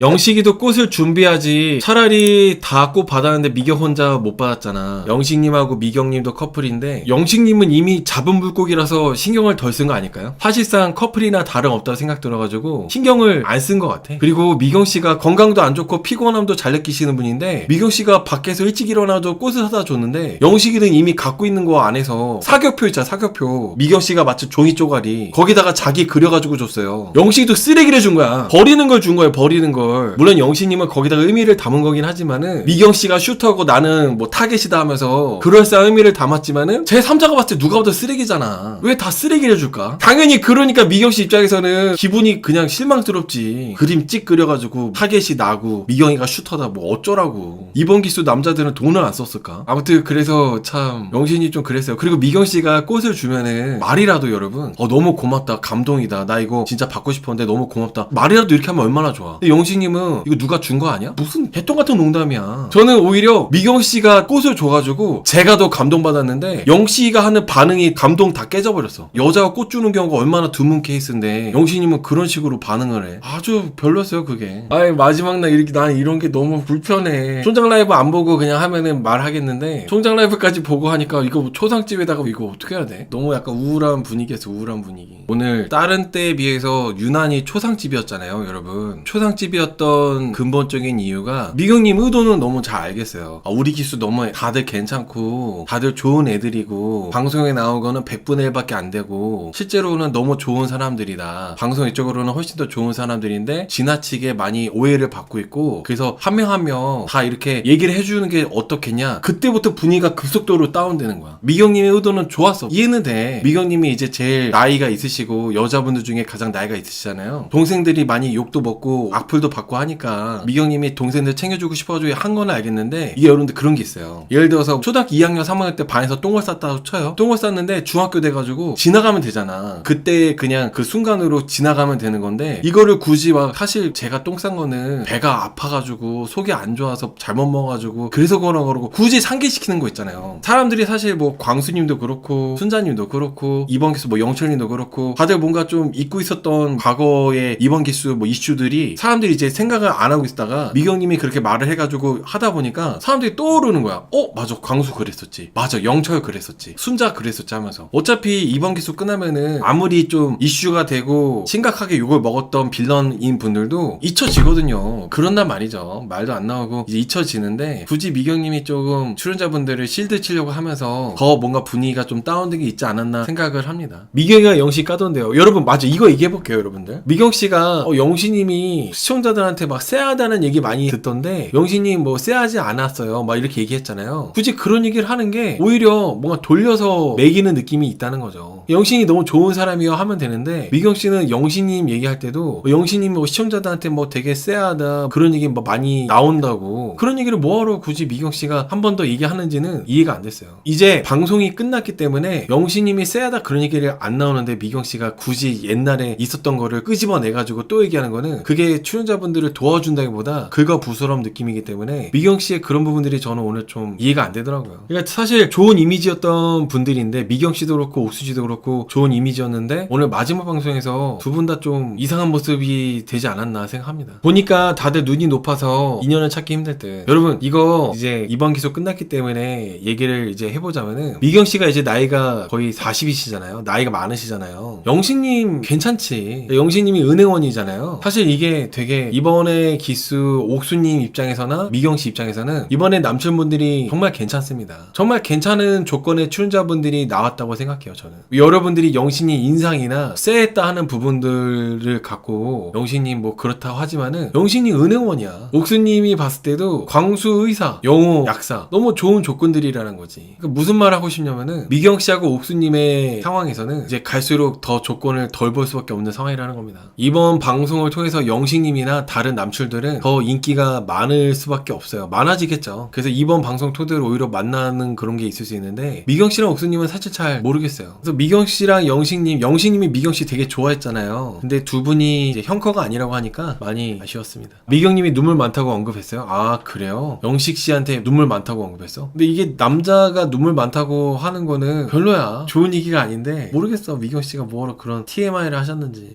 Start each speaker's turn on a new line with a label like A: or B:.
A: 영식이도 꽃을 준비하지. 차라리 다 꽃 받았는데 미경 혼자 못 받았잖아. 영식님하고 미경님도 커플인데 영식님은 이미 잡은 물고기라서 신경을 덜 쓴 거 아닐까요? 사실상 커플이나 다름없다고 생각 들어가지고 신경을 안 쓴 것 같아. 그리고 미경 씨가 건강도 안 좋고 피곤함도 잘 느끼시는 분인데 미경 씨가 밖에서 일찍 일어나도 꽃을 사다 줬는데 영식이는 이미 갖고 있는 거 안에서 사격표 있잖아 사격표. 미경 씨가 마치 종이 쪼가리 거기다가 자기 그려가지고 줬어요. 영식이도 쓰레기를 준 거야. 버리는 걸 준 거예요. 버리는 걸. 물론 영식님은 거기다가 의미를 담은 거긴 하지만은 미경 씨가 슈터고 나는 뭐 타겟이다 하면서 그럴싸한 의미를 담았지만은 제 3자가 봤을 때 누가 봐도 쓰레기잖아. 왜 다 쓰레기를 줄까? 당연히 그러니까 미경 씨 입장에서는 기분이 그냥 실망스럽지. 그림 찍 그려가지고 타겟이 나고 미경이가 슈터다 뭐 어쩌라고. 이번 기수 남자들은 돈을 안 썼을까? 아무튼 그래서 참 영신이 좀 그랬어요. 그리고 미경 씨가 꽃을 주면은 말이라도 여러분 어 너무 고맙다 감동이다 나 이거 진짜 받고 싶었는데 너무 고맙다 말이라도 이렇게 하면 얼마나 좋아. 영신 님은 이거 누가 준 거 아니야? 무슨 개똥 같은 농담이야. 저는 오히려 미경 씨가 꽃을 줘가지고 제가 더 감동받았는데 영 씨가 하는 반응이 감동 다 깨져버렸어. 여자가 꽃 주는 경우가 얼마나 드문 케이스인데 영신님은 그런 식으로 반응을 해. 아주 별로였어요 그게. 아이 마지막 날 이렇게 난 이런 게 너무 불편해. 총장 라이브 안 보고 그냥 하면은 말하겠는데 총장 라이브까지 보고 하니까 이거 초상집에다가 이거 어떻게 해야 돼? 너무 약간 우울한 분위기였어 우울한 분위기. 오늘 다른 때에 비해서 유난히 초상집이었잖아요 여러분. 초상집이었 던 근본적인 이유가 미경님 의도는 너무 잘 알겠어요. 아, 우리 기수 너무 다들 괜찮고 다들 좋은 애들이고 방송에 나오고는 100분의 1밖에 안 되고 실제로는 너무 좋은 사람들이다. 방송 이쪽으로는 훨씬 더 좋은 사람들인데 지나치게 많이 오해를 받고 있고 그래서 한 명 한 명 다 이렇게 얘기를 해주는 게 어떻겠냐. 그때부터 분위기가 급속도로 다운되는 거야. 미경님의 의도는 좋았어. 이해는 돼. 미경님이 이제 제일 나이가 있으시고 여자분들 중에 가장 나이가 있으시잖아요. 동생들이 많이 욕도 먹고 악플도 받고 하니까 미경님이 동생들 챙겨주고 싶어가지고 한 건 알겠는데 이게 여러분들 그런 게 있어요. 예를 들어서 초등학교 2학년 3학년 때 반에서 똥을 쌌다고 쳐요. 똥을 쌌는데 중학교 돼가지고 지나가면 되잖아. 그때 그냥 그 순간으로 지나가면 되는 건데 이거를 굳이 막 사실 제가 똥 싼 거는 배가 아파가지고 속이 안 좋아서 잘못 먹어가지고 그래서 그러나 그러고 굳이 상기시키는 거 있잖아요. 사람들이 사실 뭐 광수님도 그렇고 순자님도 그렇고 이번 기수 뭐 영철님도 그렇고 다들 뭔가 좀 잊고 있었던 과거의 이번 기수 뭐 이슈들이 사람들이 이제 생각을 안 하고 있다가 미경님이 그렇게 말을 해가지고 하다 보니까 사람들이 떠오르는 거야. 어 맞아 광수 그랬었지. 맞아 영철 그랬었지. 순자 그랬었지 하면서 어차피 이번 기수 끝나면은 아무리 좀 이슈가 되고 심각하게 욕을 먹었던 빌런인 분들도 잊혀지거든요. 그런 날 말이죠. 말도 안 나오고 이제 잊혀지는데 굳이 미경님이 조금 출연자분들을 실드 치려고 하면서 더 뭔가 분위기가 좀 다운된 게 있지 않았나 생각을 합니다. 미경이가 영씨 까던데요. 여러분 맞아 이거 얘기해볼게요 여러분들. 미경 씨가 어, 영신님이 시청자 들한테 막 쎄하다는 얘기 많이 듣던데 영신님 뭐 쎄하지 않았어요. 막 이렇게 얘기했잖아요. 굳이 그런 얘기를 하는 게 오히려 뭔가 돌려서 매기는 느낌이 있다는 거죠. 영신이 너무 좋은 사람이요 하면 되는데 미경 씨는 영신님 얘기할 때도 어, 영신님 뭐 시청자들한테 뭐 되게 쎄하다 그런 얘기 뭐 많이 나온다고 그런 얘기를 뭐하러 굳이 미경 씨가 한 번 더 얘기하는지는 이해가 안 됐어요. 이제 방송이 끝났기 때문에 영신님이 쎄하다 그런 얘기를 안 나오는데 미경 씨가 굳이 옛날에 있었던 거를 끄집어내 가지고 또 얘기하는 거는 그게 출연자 분들을 도와준다기보다 긁어 부스러움 느낌이기 때문에 미경 씨의 그런 부분들이 저는 오늘 좀 이해가 안 되더라고요. 그러니까 사실 좋은 이미지였던 분들인데 미경 씨도 그렇고 옥수 씨도 그렇고 좋은 이미지였는데 오늘 마지막 방송에서 두 분 다 좀 이상한 모습이 되지 않았나 생각합니다. 보니까 다들 눈이 높아서 인연을 찾기 힘들 듯. 여러분 이거 이제 이번 기소 끝났기 때문에 얘기를 이제 해보자면은 미경 씨가 이제 나이가 거의 40이시잖아요. 나이가 많으시잖아요. 영신님 괜찮지. 영신님이 은행원이잖아요. 사실 이게 되게 이번에 기수 옥수님 입장에서나 미경 씨 입장에서는 이번에 남편분들이 정말 괜찮습니다. 정말 괜찮은 조건의 출연자분들이 나왔다고 생각해요. 저는 여러분들이 영신님 인상이나 쎄했다 하는 부분들을 갖고 영신님 뭐 그렇다고 하지만은 영신님 은행원이야. 옥수님이 봤을 때도 광수 의사, 영호 약사 너무 좋은 조건들이라는 거지. 그러니까 무슨 말 하고 싶냐면은 미경 씨하고 옥수님의 상황에서는 이제 갈수록 더 조건을 덜 볼 수밖에 없는 상황이라는 겁니다. 이번 방송을 통해서 영식님 다른 남출들은 더 인기가 많을 수밖에 없어요. 많아지겠죠. 그래서 이번 방송 토대로 오히려 만나는 그런 게 있을 수 있는데 미경 씨랑 옥수님은 사실 잘 모르겠어요. 그래서 미경 씨랑 영식님, 영식님이 미경 씨 되게 좋아했잖아요. 근데 두 분이 이제 형커가 아니라고 하니까 많이 아쉬웠습니다. 미경님이 눈물 많다고 언급했어요. 아 그래요? 영식 씨한테 눈물 많다고 언급했어? 근데 이게 남자가 눈물 많다고 하는 거는 별로야. 좋은 얘기가 아닌데 모르겠어. 미경 씨가 뭐하러 그런 TMI를 하셨는지.